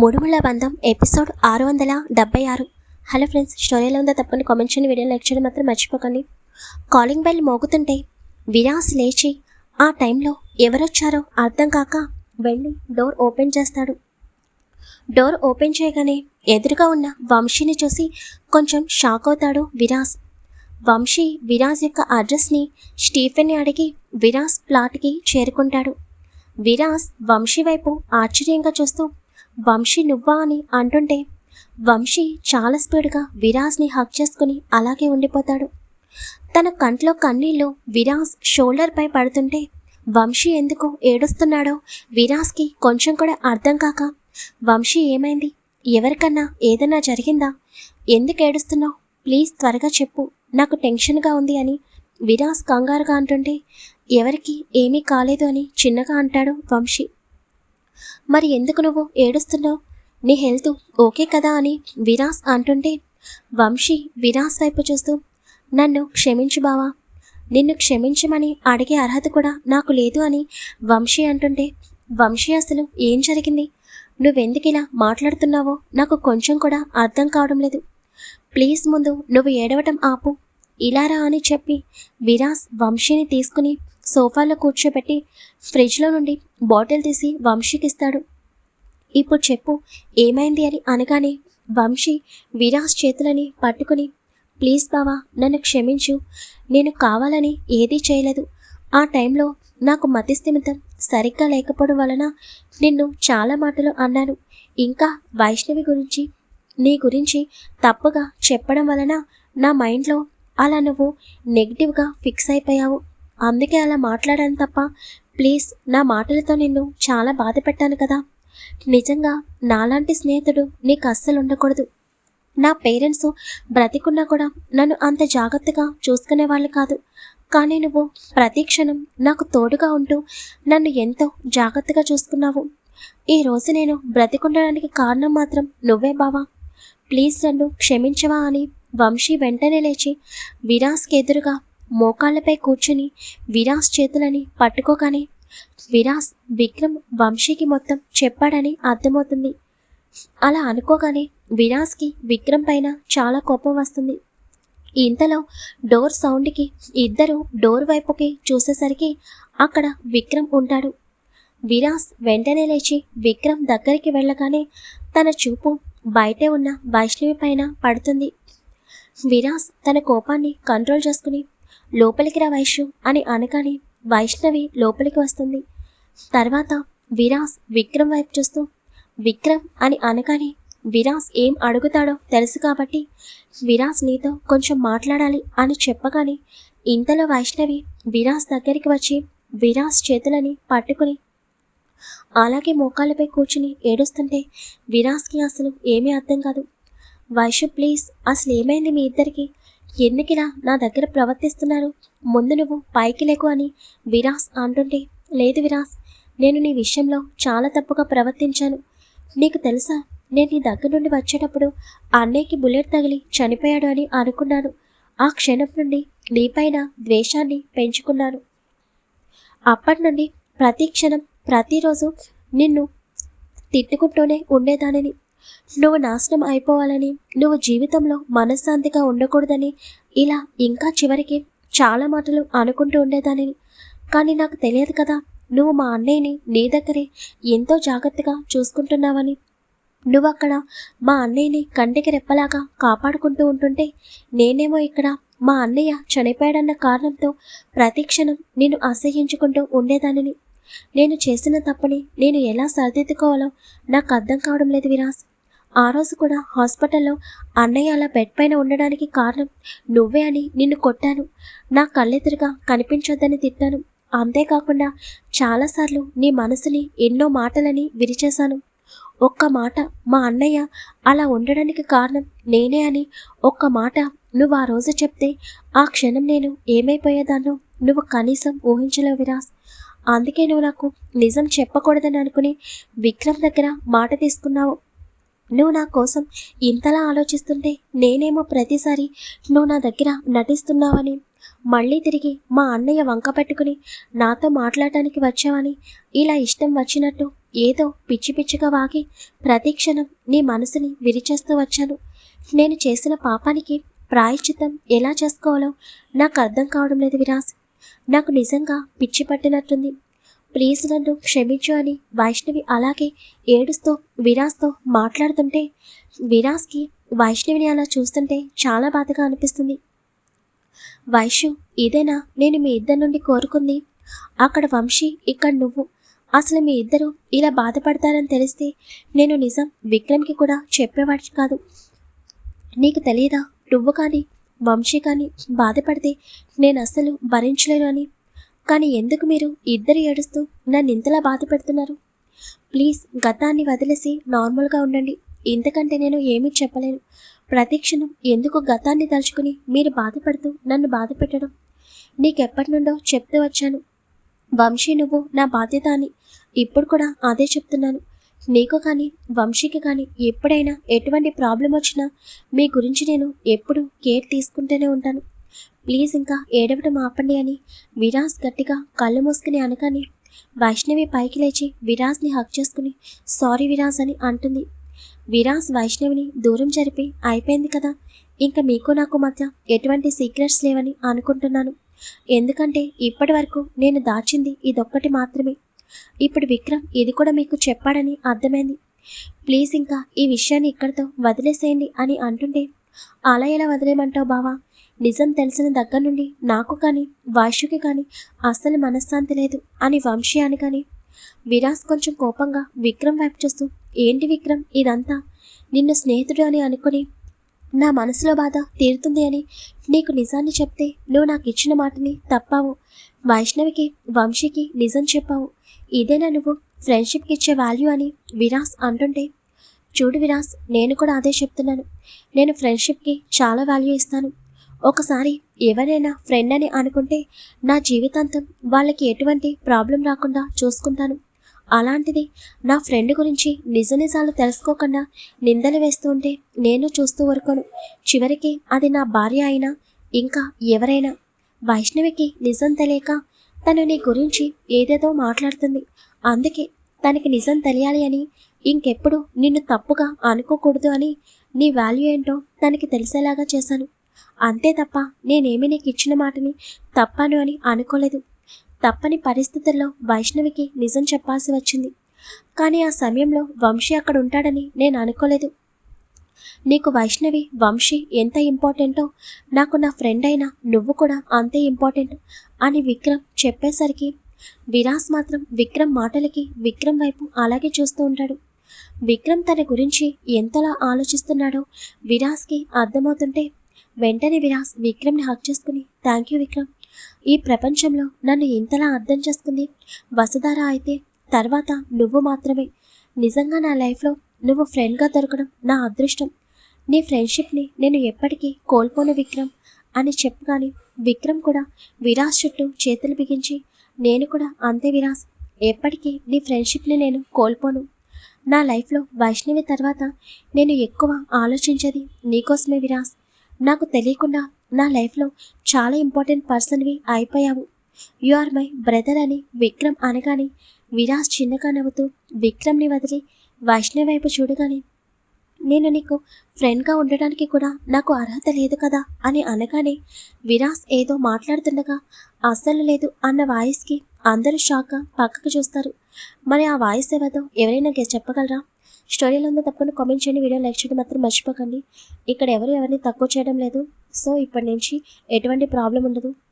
మూడుముళ్ళ బంధం ఎపిసోడ్ ఆరు వందల డెబ్బై ఆరు హలో ఫ్రెండ్స్ స్టోరీలో ఉందో తప్పని కామెంట్ చేయండి వీడియో లైక్ చేయడం మాత్రం మర్చిపోకండి. కాలింగ్ బెల్ మోగుతుంటే విరాస్ లేచి ఆ టైంలో ఎవరొచ్చారో అర్థం కాక వెళ్ళి డోర్ ఓపెన్ చేస్తాడు. డోర్ ఓపెన్ చేయగానే ఎదురుగా ఉన్న వంశీని చూసి కొంచెం షాక్ అవుతాడు విరాస్. వంశీ విరాజ్ యొక్క అడ్రస్ని స్టీఫెన్ని అడిగి విరాస్ ప్లాట్కి చేరుకుంటాడు. విరాస్ వంశీ వైపు ఆశ్చర్యంగా చూస్తూ వంశీ నువ్వా అని అంటుంటే వంశీ చాలా స్పీడ్గా విరాజ్ని హక్ చేసుకుని అలాగే ఉండిపోతాడు. తన కంట్లో కన్నీళ్ళు విరాజ్ షోల్డర్పై పడుతుంటే వంశీ ఎందుకు ఏడుస్తున్నాడో విరాజ్కి కొంచెం కూడా అర్థం కాక వంశీ ఏమైంది? ఎవరికన్నా ఏదన్నా జరిగిందా? ఎందుకు ఏడుస్తున్నావు? ప్లీజ్ త్వరగా చెప్పు నాకు టెన్షన్గా ఉంది అని విరాజ్ కంగారుగా అంటుంటే ఎవరికి ఏమీ కాలేదు అని చిన్నగా అంటాడు వంశీ. మరి ఎందుకు నువ్వు ఏడుస్తున్నావు? నీ హెల్త్ ఓకే కదా అని విరాస్ అంటుంటే వంశీ విరాస్ వైపు చూస్తూ నన్ను క్షమించు బావా. నిన్ను క్షమించమని అడిగే అర్హత కూడా నాకు లేదు అని వంశీ అంటుంటే వంశీ అసలు ఏం జరిగింది? నువ్వెందుకు ఇలా మాట్లాడుతున్నావో నాకు కొంచెం కూడా అర్థం కావడం లేదు. ప్లీజ్ ముందు నువ్వు ఏడవటం ఆపు. ఇలారా అని చెప్పి విరాస్ వంశీని తీసుకుని సోఫాలో కూర్చోబెట్టి ఫ్రిడ్జ్లో నుండి బాటిల్ తీసి వంశీకి ఇస్తాడు. ఇప్పుడు చెప్పు ఏమైంది అని అనగానే వంశీ విరాస్ చేతులని పట్టుకుని ప్లీజ్ బావా నన్ను క్షమించు. నేను కావాలని ఏదీ చేయలేదు. ఆ టైంలో నాకు మతిస్థిమితం సరిగ్గా లేకపోవడం వలన నిన్ను చాలా మాటలు అన్నాను. ఇంకా వైష్ణవి గురించి నీ గురించి తప్పుగా చెప్పడం వలన నా మైండ్లో అలా నువ్వు నెగిటివ్గా ఫిక్స్ అయిపోయావు. అందుకే అలా మాట్లాడాను తప్ప ప్లీజ్ నా మాటలతో నిన్ను చాలా బాధ పెట్టాను కదా. నిజంగా నాలాంటి స్నేహితుడు నీకు అస్సలు ఉండకూడదు. నా పేరెంట్స్ బ్రతికున్నా కూడా నన్ను అంత జాగ్రత్తగా చూసుకునే వాళ్ళు కాదు. కానీ నువ్వు ప్రతి క్షణం నాకు తోడుగా ఉంటూ నన్ను ఎంతో జాగ్రత్తగా చూసుకున్నావు. ఈ రోజు నేను బ్రతికుండడానికి కారణం మాత్రం నువ్వే బావా. ప్లీజ్ నన్ను క్షమించవా అని వంశీ వెంటనే లేచి విరాస్కి ఎదురుగా మోకాళ్ళపై కూర్చుని విరాస్ చేతులని పట్టుకోగానే విరాస్ విక్రమ్ వంశీకి మొత్తం చెప్పాడని అర్థమవుతుంది. అలా అనుకోగానే విరాస్కి విక్రమ్ పైన చాలా కోపం వస్తుంది. ఇంతలో డోర్ సౌండ్కి ఇద్దరు డోర్ వైపుకి చూసేసరికి అక్కడ విక్రమ్ ఉంటాడు. విరాస్ వెంటనే లేచి విక్రమ్ దగ్గరికి వెళ్ళగానే తన చూపు బయటే ఉన్న వైష్ణవి పైన పడుతుంది. విరాస్ తన కోపాన్ని కంట్రోల్ చేసుకుని లోపలికి రా వైష్ణు అని అనగానే వైష్ణవి లోపలికి వస్తుంది. తర్వాత విరాస్ విక్రమ్ వైపు చూస్తూ విక్రమ్ అని అనగానే విరాస్ ఏం అడుగుతాడో తెలుసు కాబట్టి విరాస్ నీతో కొంచెం మాట్లాడాలి అని చెప్పగానే ఇంతలో వైష్ణవి విరాస్ దగ్గరికి వచ్చి విరాస్ చేతులని పట్టుకుని అలాగే మోకాళ్ళపై కూర్చుని ఏడుస్తుంటే విరాస్కి అసలు ఏమీ అర్థం కాదు. వైషు ప్లీజ్ అసలు ఏమైంది మీ ఇద్దరికి? ఎందుకిలా నా దగ్గర ప్రవర్తిస్తున్నారు? ముందు నువ్వు పైకి లేకు అని విరాస్ అంటుంటే లేదు విరాస్ నేను నీ విషయంలో చాలా తప్పుగా ప్రవర్తించాను. నీకు తెలుసా నేను నీ దగ్గర నుండి వచ్చేటప్పుడు అన్నయ్యకి బుల్లెట్ తగిలి చనిపోయాడు అని అనుకున్నాను. ఆ క్షణం నుండి నీపైన ద్వేషాన్ని పెంచుకున్నాను. అప్పటి నుండి ప్రతి క్షణం ప్రతిరోజు నిన్ను తిట్టుకుంటూనే ఉండేదానిని. నువ్వు నాశనం అయిపోవాలని నువ్వు జీవితంలో మనశ్శాంతిగా ఉండకూడదని ఇలా ఇంకా చివరికి చాలా మాటలు అనుకుంటూ ఉండేదానిని. కానీ నాకు తెలియదు కదా నువ్వు మా అన్నయ్యని నీ దగ్గరే ఎంతో జాగ్రత్తగా చూసుకుంటున్నావని. నువ్వు అక్కడ మా అన్నయ్యని కంటికి రెప్పలాగా కాపాడుకుంటూ ఉంటుంటే నేనేమో ఇక్కడ మా అన్నయ్య చనిపోయాడన్న కారణంతో ప్రతిక్షణం నేను అసహ్యించుకుంటూ ఉండేదానిని. నేను చేసిన తప్పని నేను ఎలా సరిదిద్దుకోవాలో నాకు అర్థం కావడం లేదు విరాస్. ఆ రోజు కూడా హాస్పిటల్లో అన్నయ్య అలా బెడ్ పైన ఉండడానికి కారణం నువ్వే అని నిన్ను కొట్టాను. నా కళ్ళెదురుగా కనిపించొద్దని తిట్టాను. అంతేకాకుండా చాలాసార్లు నీ మనసుని ఎన్నో మాటలని విరిచేశాను. ఒక్క మాట మా అన్నయ్య అలా ఉండడానికి కారణం నేనే అని ఒక్క మాట నువ్వు ఆ రోజు చెప్తే ఆ క్షణం నేను ఏమైపోయేదాన్నో నువ్వు కనీసం ఊహించలేవు విరాస్. అందుకే నువ్వు నాకు నిజం చెప్పకూడదని అనుకుని విక్రమ్ దగ్గర మాట తీసుకున్నావు. నువ్వు నా కోసం ఇంతలా ఆలోచిస్తుంటే నేనేమో ప్రతిసారి నువ్వు నా దగ్గర నటిస్తున్నావని మళ్ళీ తిరిగి మా అన్నయ్య వంక పెట్టుకుని నాతో మాట్లాడటానికి వచ్చావని ఇలా ఇష్టం వచ్చినట్టు ఏదో పిచ్చి పిచ్చిగా వాగి ప్రతి క్షణం నీ మనసుని విరిచేస్తూ వచ్చాను. నేను చేసిన పాపానికి ప్రాయశ్చిత్తం ఎలా చేసుకోవాలో నాకు అర్థం కావడం లేదు విరాస్ నాకు నిజంగా పిచ్చి పట్టినట్టుంది. ప్లీజ్ నన్ను క్షమించు అని వైష్ణవి అలాగే ఏడుస్తూ విరాస్తో మాట్లాడుతుంటే విరాస్కి వైష్ణవిని అలా చూస్తుంటే చాలా బాధగా అనిపిస్తుంది. వైషు ఇదేనా? నేను మీ ఇద్దరి నుండి కోరుకుంది. అక్కడ వంశీ ఇక్కడ నువ్వు. అసలు మీ ఇద్దరు ఇలా బాధపడతారని తెలిస్తే నేను నిజం విక్రమ్కి కూడా చెప్పేవాడి కాదు. నీకు తెలియదా నువ్వు కానీ వంశీ కానీ బాధపడితే నేను అస్సలు భరించలేను అని. కానీ ఎందుకు మీరు ఇద్దరు ఏడుస్తూ నన్ను ఇంతలా బాధ పెడుతున్నారు? ప్లీజ్ గతాన్ని వదిలేసి నార్మల్గా ఉండండి. ఇంతకంటే నేను ఏమీ చెప్పలేను. ప్రతిక్షణం ఎందుకు గతాన్ని తలుచుకుని మీరు బాధపడుతూ నన్ను బాధ పెట్టడం? నీకెప్పటి నుండో చెప్తూ వచ్చాను. వంశీ నువ్వు నా బాధ్యత అని. ఇప్పుడు కూడా అదే చెప్తున్నాను. నీకు కానీ వంశీకి కానీ ఎప్పుడైనా ఎటువంటి ప్రాబ్లం వచ్చినా మీ గురించి నేను ఎప్పుడు కేర్ తీసుకుంటూనే ఉంటాను. ప్లీజ్ ఇంకా ఏడవటం ఆపండి అని విరాజ్ గట్టిగా కళ్ళు మూసుకుని అనగాని వైష్ణవి పైకి లేచి విరాజ్ని హక్ చేసుకుని సారీ విరాజ్ అని అంటుంది. విరాజ్ వైష్ణవిని దూరం జరిపి అయిపోయింది కదా ఇంకా మీకు నాకు మధ్య ఎటువంటి సీక్రెట్స్ లేవని అనుకుంటున్నాను. ఎందుకంటే ఇప్పటి వరకు నేను దాచింది ఇదొక్కటి మాత్రమే. ఇప్పుడు విక్రమ్ ఇది కూడా మీకు చెప్పాడని అర్థమైంది. ప్లీజ్ ఇంకా ఈ విషయాన్ని ఇక్కడితో వదిలేసేయండి అని అంటుంటే అలా ఎలా వదిలేయమంటావు బావా? నిజం తెలిసిన దగ్గర నుండి నాకు కానీ వాషుకి కానీ అస్సలు మనశ్శాంతి లేదు అని వంశీ అని కానీ విరాస్ కొంచెం కోపంగా విక్రమ్ వైపు చూస్తూ ఏంటి విక్రమ్ ఇదంతా? నిన్ను స్నేహితుడు అని అనుకుని నా మనసులో బాధ తీరుతుంది అని నీకు నిజాన్ని చెప్తే నువ్వు నాకు ఇచ్చిన మాటని తప్పావు. వైష్ణవికి వంశీకి నిజం చెప్పావు. ఇదేనా నువ్వు? ఫ్రెండ్షిప్కి ఇచ్చే వాల్యూ అని విరాస్ అంటుంటే చూడు విరాస్ నేను కూడా అదే చెప్తున్నాను. నేను ఫ్రెండ్షిప్కి చాలా వాల్యూ ఇస్తాను. ఒకసారి ఎవరైనా ఫ్రెండ్ అని అనుకుంటే నా జీవితాంతం వాళ్ళకి ఎటువంటి ప్రాబ్లం రాకుండా చూసుకుంటాను. అలాంటిది నా ఫ్రెండ్ గురించి నిజ నిజాలు తెలుసుకోకుండా నిందలు వేస్తూ ఉంటే నేను చూస్తూ వరకును చివరికి అది నా భార్య అయినా ఇంకా ఎవరైనా. వైష్ణవికి నిజం తెలియక తను నీ గురించి ఏదేదో మాట్లాడుతుంది. అందుకే తనకి నిజం తెలియాలి అని ఇంకెప్పుడు నిన్ను తప్పుగా అనుకోకూడదు అని నీ వాల్యూ ఏంటో తనకి తెలిసేలాగా చేశాను. అంతే తప్ప నేనేమి నీకు ఇచ్చిన మాటని తప్పాను అని అనుకోలేదు. తప్పని పరిస్థితుల్లో వైష్ణవికి నిజం చెప్పాల్సి వచ్చింది. కానీ ఆ సమయంలో వంశీ అక్కడ ఉంటాడని నేను అనుకోలేదు. నీకు వైష్ణవి వంశీ ఎంత ఇంపార్టెంటో నాకు నా ఫ్రెండ్ అయిన నువ్వు కూడా అంతే ఇంపార్టెంట్ అని విక్రమ్ చెప్పేసరికి విరాస్ మాత్రం విక్రమ్ మాటలకి విక్రమ్ వైపు అలాగే చూస్తూ ఉంటాడు. విక్రమ్ తన గురించి ఎంతలా ఆలోచిస్తున్నాడో విరాస్కి అర్థమవుతుంటే వెంటనే విరాస్ విక్రమ్ని హక్ చేసుకుని థ్యాంక్ యూ విక్రమ్. ఈ ప్రపంచంలో నన్ను ఇంతలా అర్థం చేసుకుంది? వసుధార అయితే తర్వాత నువ్వు మాత్రమే. నిజంగా నా లైఫ్లో నువ్వు ఫ్రెండ్గా దొరకడం నా అదృష్టం. నీ ఫ్రెండ్షిప్ని నేను ఎప్పటికీ కోల్పోను విక్రమ్ అని చెప్పగానే విక్రమ్ కూడా విరాస్ చుట్టూ చేతులు బిగించి నేను కూడా అంతే విరాస్. ఎప్పటికీ నీ ఫ్రెండ్షిప్ని నేను కోల్పోను. నా లైఫ్లో వైష్ణవి తర్వాత నేను ఎక్కువ ఆలోచించేది నీకోసమే విరాస్. నాకు తెలియకుండా నా లైఫ్లో చాలా ఇంపార్టెంట్ పర్సన్వి అయిపోయావు. యు ఆర్ మై బ్రదర్ అని విక్రమ్ అనగానే విరాస్ చిన్నగా నవ్వుతూ విక్రమ్ని వదిలి వైష్ణవి వైపు చూడగానే నేను నీకు ఫ్రెండ్గా ఉండడానికి కూడా నాకు అర్హత లేదు కదా అని అనగానే విరాస్ ఏదో మాట్లాడుతుండగా అస్సలు లేదు అన్న వాయిస్కి అందరూ షాక్గా పక్కకు చూస్తారు. మరి ఆ వాయిస్ ఏవదో ఎవరైనా చెప్పగలరా? స్టోరీలో ఉందో తప్పకుండా కామెంట్ చేయండి వీడియో లైక్ చేయడం మాత్రం మర్చిపోకండి. ఇక్కడ ఎవరు ఎవరిని తక్కువ చేయడం లేదు. సో ఇప్పటి నుంచి ఎటువంటి ప్రాబ్లం ఉండదు.